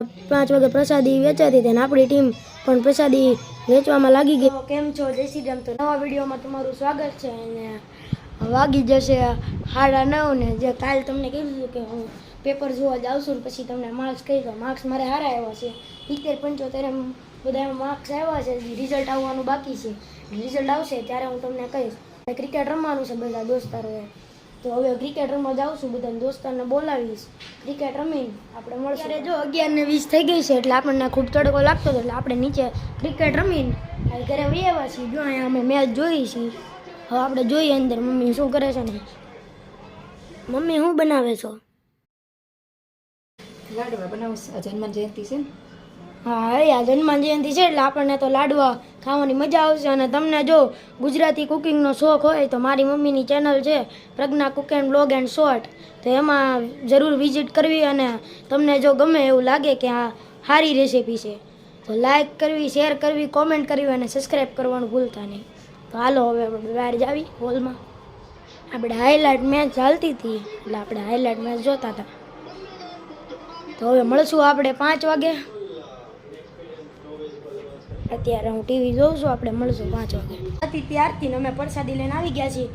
પાંચ વાગે પ્રસાદી વેચાતી હતી અને આપણી ટીમ પણ પ્રસાદી વેચવામાં લાગી ગઈ. કેમ છો? જય શ્રી રામ. તો નવા વિડીયોમાં તમારું સ્વાગત છે અને વાગી જશે સાડા નવ ને જે કાલ તમને કીધું કે હું પેપર જોવા જાઉં છું પછી તમને માર્ક્સ કહી દઉં. માર્ક્સ મારે સારા આવ્યા છે. સિત્તેર, પંચોતેર એમ બધા માર્ક્સ આવ્યા છે. રિઝલ્ટ આવવાનું બાકી છે. રિઝલ્ટ આવશે ત્યારે હું તમને કહીશ. ક્રિકેટ રમવાનું છે બધા દોસ્તારોએ. તો હવે ક્રિકેટ રમવા જાઉં છું બધા દોસ્તોને બોલાવીશ. ક્રિકેટ રમીને આપણે મળશું. ત્યારે જો અગિયાર ને વીસ થઈ ગઈ છે એટલે આપણને ખૂબ તડકો લાગતો હતો એટલે આપણે નીચે ક્રિકેટ રમીને ઘરે વૈયા છીએ. જો અહીંયા અમે મેચ જોઈ છીએ. હવે આપણે જોઈએ અંદર મમ્મી શું કરે છે ને. મમ્મી શું બનાવે છો? લાડવા બનાવું છું. જન્મ જયંતિ છે ને. હા આ જન્મ જયંતિ છે એટલે આપણને તો લાડવા ખાવાની મજા આવશે. અને તમને જો ગુજરાતી કુકિંગનો શોખ હોય તો મારી મમ્મીની ચેનલ છે, Pragya cook and blog and short. તો એમાં જરૂર વિઝિટ કરવી અને તમને જો ગમે એવું લાગે કે આ સારી રેસીપી છે, તો લાઇક કરવી, શેર કરવી, કોમેન્ટ કરવી અને સબસ્ક્રાઈબ કરવાનું ભૂલતા નહીં. તો હાલો હવે આપણે બહાર જાવી હોલમાં. આપણે હાઇલાઇટ મેચ ચાલતી હતી, એટલે આપણે હાઇલાઇટ મેચ જોતા હતા. તો હવે મળશું આપણે પાંચ વાગે. અત્યારે હું ટીવી જોઉં છું આપણે મળશું પાંચ વાગે. હતી ત્યારથી અમે પ્રસાદી લઈને આવી ગયા છીએ.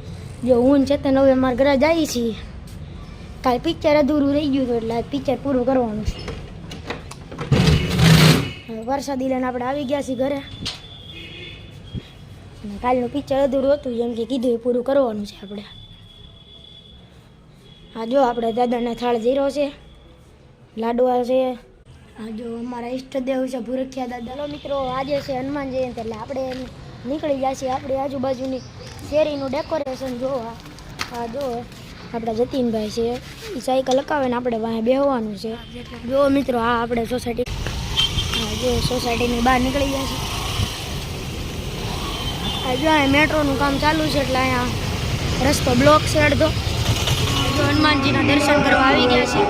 જો હું છે ચેતન હવે અમારા ઘરે જઈએ છીએ કાલ પિક્ચર અધૂરું રહી ગયું હતું એટલે આજ પિક્ચર પૂરું કરવાનું છે. વરસાદી લઈને આપણે આવી ગયા છીએ ઘરે. કાલનું પિક્ચર અધૂરું હતું જેમ કે કીધું એ પૂરું કરવાનું છે આપણે. હા જો આપણે દાદાને થાળ જીરો છે લાડવા છે જો અમારા ઈષ્ટદેવ છે, ભૂરખિયા દાદા. ચલો મિત્રો, આજે છે હનુમાન જયંતિ એટલે આપણે નીકળી ગયા છીએ આપણી આજુબાજુની શેરીનું ડેકોરેશન જોવા. આ જો આપણા જતીનભાઈ છે, એ સાયકલ લગાવીને આપણે વાંહે બેહવાનું છે. જો મિત્રો, આ આપણે સોસાયટી હા જો સોસાયટીની બહાર નીકળી ગયા છે આ જો અહીંયા મેટ્રોનું કામ ચાલુ છે એટલે અહીંયા રસ્તો બ્લોક છે અડધો. હનુમાનજીના દર્શન કરવા આવી ગયા છે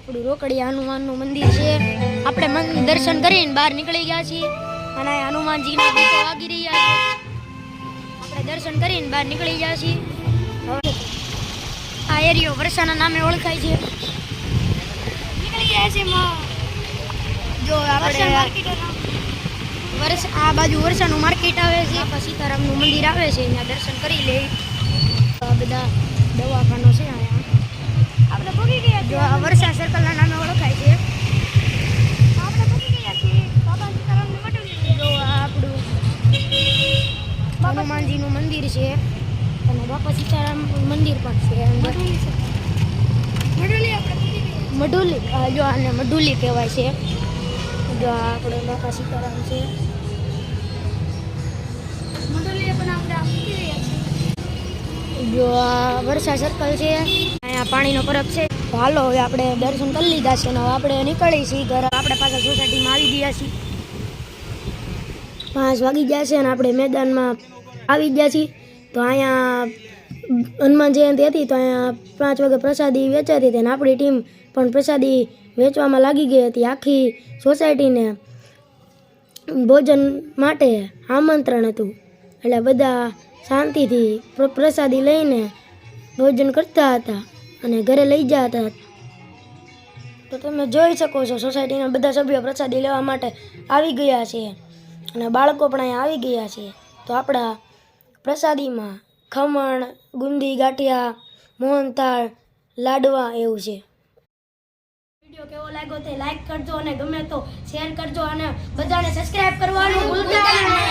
આપણું રોકડી હનુમાનનું મંદિર છે. આપણે દર્શન કરીને બહાર નીકળી ગયા છીએ. અને હનુમાનજીના ગીતો વાગી રહ્યા છે. આપણે દર્શન કરીને બહાર નીકળી ગયા છીએ. આ એરિયો વર્ષાના નામે ઓળખાય છે. નીકળી ગયા છે જો આપણે વર્ષ આ બાજુ વર્ષાનું માર્કેટ આવે છે. પછી સીતારામનું મંદિર આવે છે. અહીંયા દર્શન કરી આ બધા દવાખાનો વર્ષા સર્કલના નામે ઓળખાય છે. આપણે ગયા છીએ. બાબા સીતારામનું મટું જો આપણું હનુમાનજીનું મંદિર છે. અને બાપા સીતારામ મંદિર પણ છે અંદર. મઢુલી જો આને મઢુલી કહેવાય છે. જો આપણે બાપા સીતારામ છે. જો આ વરસાદ સર્કલ છે. અહીંયા પાણીનો પરબ છે. હાલો, હવે આપણે દર્શન કરી લીધા છે ને હવે આપણે નીકળી છીએ ઘરે. આપણે પાછા સોસાયટીમાં આવી ગયા છીએ. પાંચ વાગી ગયા છે અને આપણે મેદાનમાં આવી ગયા છીએ. તો અહીંયા હનુમાન જયંતિ હતી, તો અહીંયા પાંચ વાગે પ્રસાદી વેચાતી હતી અને આપણી ટીમ પણ પ્રસાદી વેચવામાં લાગી ગઈ હતી આખી સોસાયટીને ભોજન માટે આમંત્રણ હતું. એટલે બધા શાંતિથી પ્રસાદી લઈને ભોજન કરતા હતા. અને ઘરે લઈ જતા હતા. તો તમે જોઈ શકો છો સોસાયટીના બધા સભ્યો પ્રસાદી લેવા માટે આવી ગયા છે. અને બાળકો પણ અહીંયા આવી ગયા છે. તો આપણા પ્રસાદીમાં ખમણ ગુંદી ગાંઠિયા મોહનથાળ લાડવા એવું છે. વીડિયો કેવો લાગ્યો તે લાઈક કરજો અને ગમે તો શેર કરજો અને બધાને સબસ્ક્રાઇબ કરવાનું ભૂલતા નહીં.